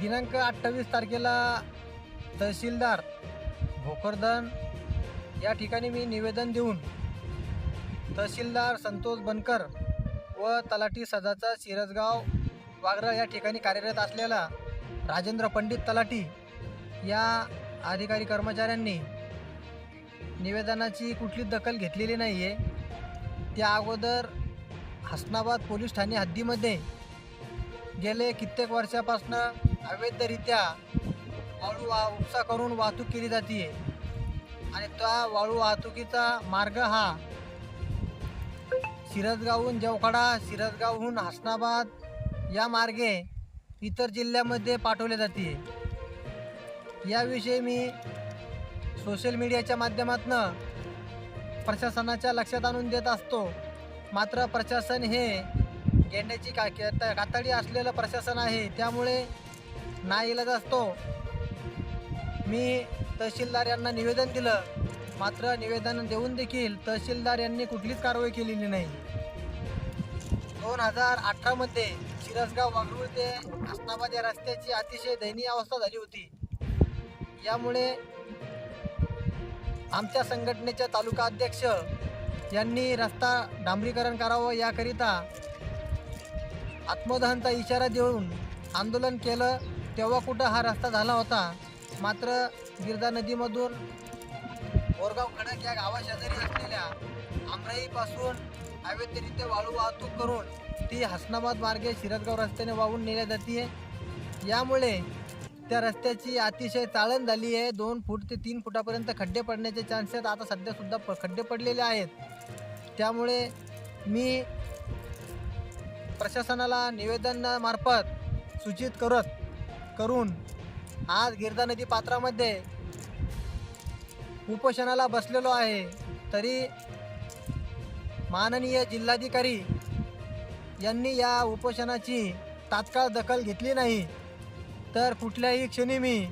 दिनांक अठ्ठावीस तारखेला तहसीलदार भोकरदन या ठिकाणी मी निवेदन देऊन तहसीलदार संतोष बनकर व तलाठी सदाचा सिरसगाव वागरा या ठिकाणी कार्यरत असलेला राजेंद्र पंडित तलाठी या अधिकारी कर्मचाऱ्यांनी निवेदनाची कुठलीच दखल घेतलेली नाही आहे त्या अगोदर हसनाबाद पोलीस ठाणे हद्दीमध्ये गेले. कित्येक वर्षापासून अवैधरित्या वाळू वा उपसा करून वाहतूक केली जाते आणि त्या वाळू वाहतुकीचा मार्ग हा सिरजगावहून जवखाडा सिरजगावहून हसनाबाद या मार्गे इतर जिल्ह्यामध्ये पाठवले जाते याविषयी मी सोशल मीडियाच्या माध्यमातून प्रशासनाच्या लक्षात आणून देत असतो. मात्र प्रशासन हे गेंड्याची का कातडी असलेलं प्रशासन आहे. त्यामुळे नाईलाज असतो. मी तहसीलदार यांना निवेदन दिलं. मात्र निवेदन देऊन देखील तहसीलदार यांनी कुठलीच कारवाई केलेली नाही. दोन हजार अठरामध्ये शिरसगाव वाघरूळ ते अस्नाबाद या रस्त्याची अतिशय दयनीय अवस्था झाली होती. यामुळे आमच्या संघटनेच्या तालुका अध्यक्ष यांनी रस्ता डांबरीकरण करावं याकरिता आत्मदहनचा इशारा देऊन आंदोलन केलं. तेव्हा कुठं हा रस्ता झाला होता? मात्र गिरदा नदीमधून बोरगाव खडक या गावाशेजारी असलेल्या आमराईपासून अवैधरित्या वाळू वाहतूक करून ती हसनाबाद मार्गे शिरदगाव रस्त्याने वाहून नेल्या जाते यामुळे त्या रस्त्याची अतिशय चाळण झाली आहे. दोन फूट ते तीन फुटापर्यंत खड्डे पडण्याचे चान्सेस आता सध्यासुद्धा प खड्डे पडलेले आहेत. त्यामुळे मी प्रशासनाला निवेदनामार्फत सूचित करत करून आज गिरदा नदी पात्रामध्ये उपोषणाला बसलेलो आहे. तरी माननीय जिल्हाधिकारी यांनी या उपोषणाची तात्काळ दखल घेतली नाही. तर कुठल्याही क्षणी मी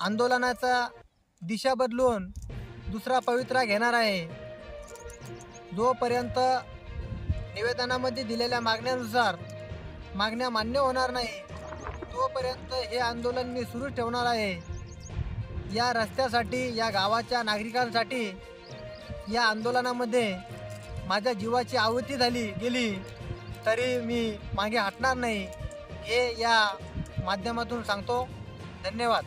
आंदोलनाचा दिशा बदलून दुसरा पवित्रा घेणार आहे. जोपर्यंत निवेदनामध्ये दिलेल्या मागण्यानुसार मागण्या मान्य होणार नाही तोपर्यंत हे आंदोलन मी सुरू ठेवणार आहे. या रस्त्यासाठी या गावाच्या नागरिकांसाठी या आंदोलनामध्ये माझ्या जीवाची आवृत्ती झाली गेली तरी मी मागे हटणार नाही. हे या माध्यमातून सांगतो. धन्यवाद.